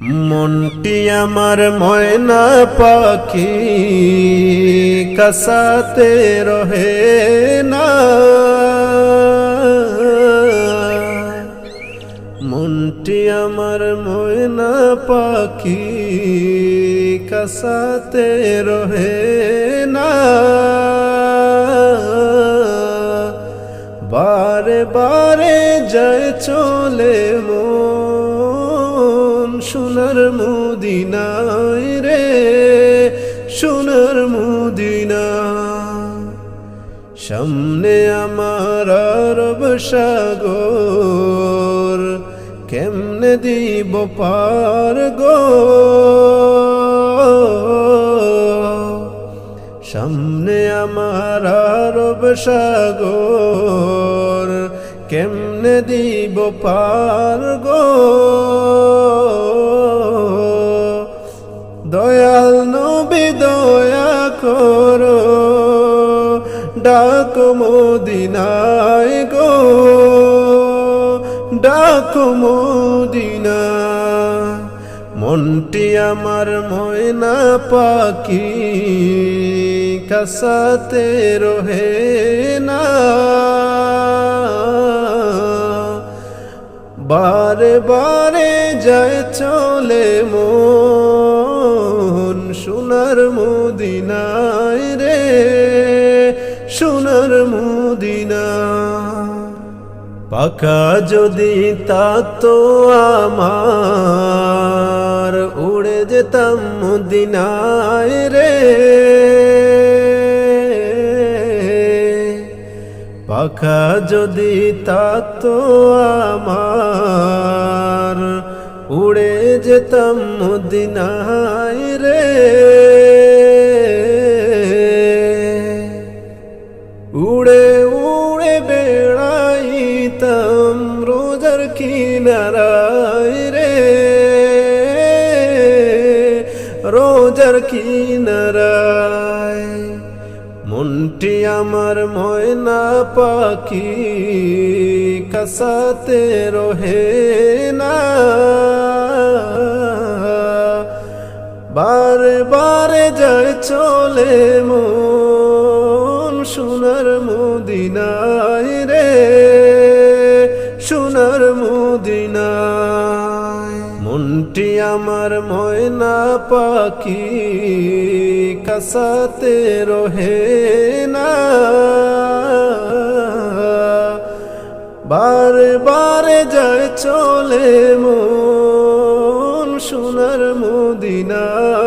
মনটি আমার ময়না পাখি, কাসাতে রহে না। মনটি আমার ময়না পাখি, কাসাতে রহে না। বারে বারে যায় চলে মন। সোনার মুদিনায় রে, সোনার মুদিনা। সামনে আমার আরব সাগর, কেমনে দিব পার গো? সামনে আমার আরব সাগর, কেমনে দিব পার গো? ডাক মদিনায় গো। ডাক মদিনা মনটি আমার ময়না পাখি কাসাতে রহে না। বারে বারে যায় চলে মন, সোনার মুদিনায় রে সোনার মুদিনা। পাকা যদি তো আমার, উড়ে যেতাম মুদিনায় রে। পাখা যদি তো আমার, উড়ে যেতাম মদিনায় রে। উড়ে উড়ে বেড়াইতাম রোজার কিনারায় রে। রোজার কিনারায় মনটি আমার ময়না পাখি কাসাতে রহে না। বারে বারে যায় চলে মন সোনার মুদিনায় রে, সোনার মুদিনায়। মনটি আমার ময়না পাখি কাসাতে রহে না। বারে বারে যায় চলে মন সোনার মুদিনায়।